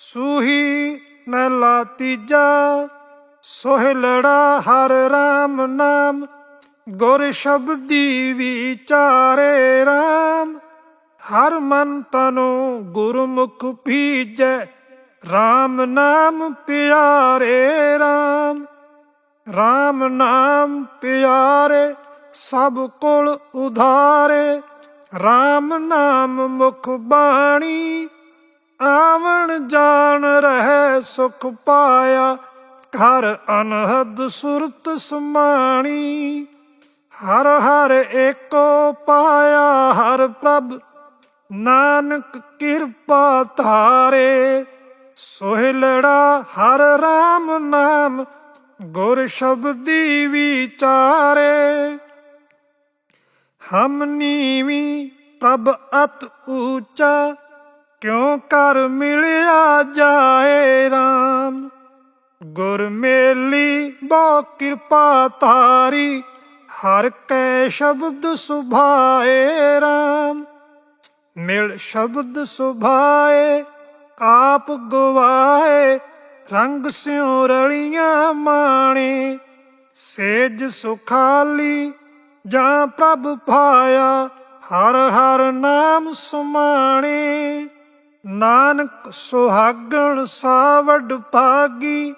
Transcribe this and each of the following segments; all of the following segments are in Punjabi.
ਸੂਹੀ ਮਹਿਲਾ ਤੀਜਾ ਸੋਹਿਲੜਾ ਹਰ ਰਾਮ ਨਾਮ, ਗੁਰ ਸ਼ਬਦੀ ਵਿਚਾਰੇ ਰਾਮ। ਹਰ ਮਨ ਤਨੋ ਗੁਰਮੁਖ ਭੀਜੈ RAM ਨਾਮ ਪਿਆਰੇ RAM RAM ਨਾਮ ਪਿਆਰੇ ਸਭ ਕੋਲ ਉਧਾਰੇ RAM ਨਾਮ ਮੁਖ ਬਾਣੀ। ਆਵਣ ਜਾਣ ਰਹਿ ਸੁਖ ਪਾਇਆ, ਘਰ ਅਨਹਦ ਸੁਰਤ ਸਮਾਣੀ। ਹਰ ਹਰ ਏਕੋ ਪਾਇਆ, ਹਰ ਪ੍ਰਭ ਨਾਨਕ ਕਿਰਪਾ ਧਾਰੇ। ਸੋਹਿਲੜਾ ਹਰ RAM ਨਾਮ, ਗੁਰ ਸ਼ਬਦੀ ਵਿਚਾਰੇ। ਹਮ ਨੀਵੀ ਪ੍ਰਭ ਅਤ ਊਚਾ ਕਿਉਂ ਕਰ ਮਿਲਿਆ ਜਾਏ RAM ਗੁਰ ਮੇਲੀ, ਬੋ ਕਿਰਪਾ ਤਾਰੀ ਹਰ ਕੈ ਸ਼ਬਦ ਸੁਭਾਏ RAM ਮਿਲ ਸ਼ਬਦ ਸੁਭਾਏ, ਆਪ ਗਵਾਏ, ਰੰਗ ਸਿਉ ਰਲੀਆਂ ਮਾਣੇ। ਸੇਜ ਸੁਖਾਲੀ, ਜਾਂ ਪ੍ਰਭ ਪਾਇਆ, ਹਰ ਹਰ ਨਾਮ ਸਮਾਣੇ। ਨਾਨਕ ਸੁਹਾਗਣ ਸਾਵਡ ਭਾਗੀ,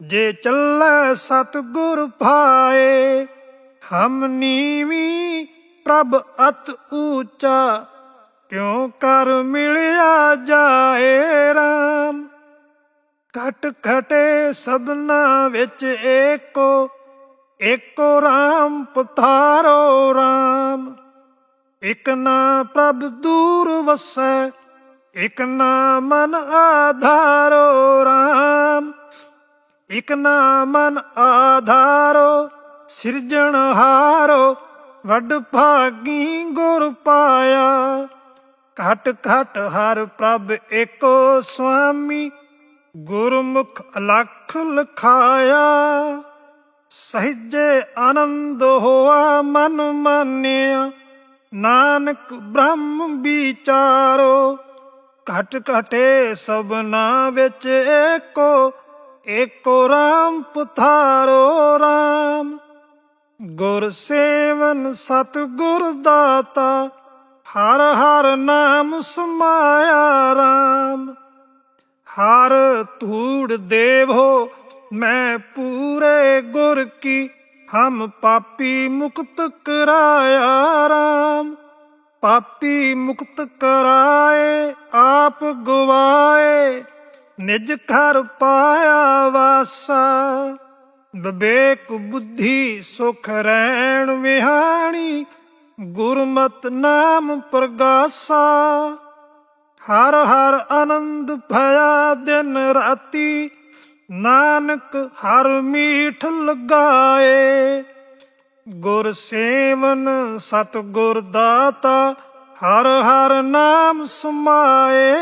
ਜੇ ਚੱਲੈ ਸਤਿਗੁਰ ਭਾਏ, ਹਮ ਨੀਵੀ ਪ੍ਰਭ ਅਤ ਊਚਾ, ਕਿਉ ਕਰ ਮਿਲਿਆ ਜਾਏ RAM ਘਟ ਘਟੇ ਸਭਨਾ ਵਿੱਚ ਏਕੋ ਏਕੋ RAM ਪੁਥਾਰੋ RAM ਇਕ ਨਾ ਪ੍ਰਭ ਦੂਰ ਵਸੈ ਇਕ ਨਾ ਮਨ ਆਧਾਰੋ RAM ਇਕ ਨਾ ਮਨ ਆਧਾਰੋ ਸਿਰਜਣ ਹਾਰੋ, ਵੱਡ ਭਾਗੀ ਗੁਰ ਪਾਇਆ। ਘਟ ਘਟ ਹਰ ਪ੍ਰਭ ਏਕੋ ਸੁਆਮੀ, ਗੁਰਮੁਖ ਅਲਖ ਲਖਾਇਆ। ਸਹਿਜੇ ਆਨੰਦ ਹੋਆ ਮਨ ਮਾਨਿਆ, ਨਾਨਕ ਬ੍ਰਹਮ ਵਿਚਾਰੋ। ਘਟ ਘਟੇ ਸਭਨਾ ਵਿੱਚ ਏਕੋ ਏਕੋ RAM ਪੁਥਾਰੋ RAM ਗੁਰ ਸੇਵਨ ਸਤ ਗੁਰ ਦਾਤਾ, ਹਰ ਹਰ ਨਾਮ ਸਮਾਇਆ RAM ਹਰ ਧੂੜ ਦੇਵੋ, ਮੈਂ ਪੂਰੇ ਗੁਰ ਕੀ, ਹਮ ਪਾਪੀ ਮੁਕਤ ਕਰਾਇਆ RAM ਪਾਪੀ ਮੁਕਤ ਕਰਾਏ, ਆਪ ਗਵਾਏ, ਨਿਜ ਘਰ ਪਾਇਆ ਵਾਸਾ। ਵਿਵੇਕ ਬੁੱਧੀ ਸੁਖ ਰਹਿਣ ਵਿਹਾਣੀ, ਗੁਰਮਤ ਨਾਮ ਪ੍ਰਗਾਸਾ। ਹਰ ਹਰ ਆਨੰਦ ਭਇਆ ਦਿਨ ਰਾਤੀ, ਨਾਨਕ ਹਰ ਮੀਠ ਲਗਾਏ। ਗੁਰ ਸੇਵਨ ਸਤ ਗੁਰ ਦਾਤਾ ਹਰ ਹਰ ਨਾਮ ਸਮਾਏ।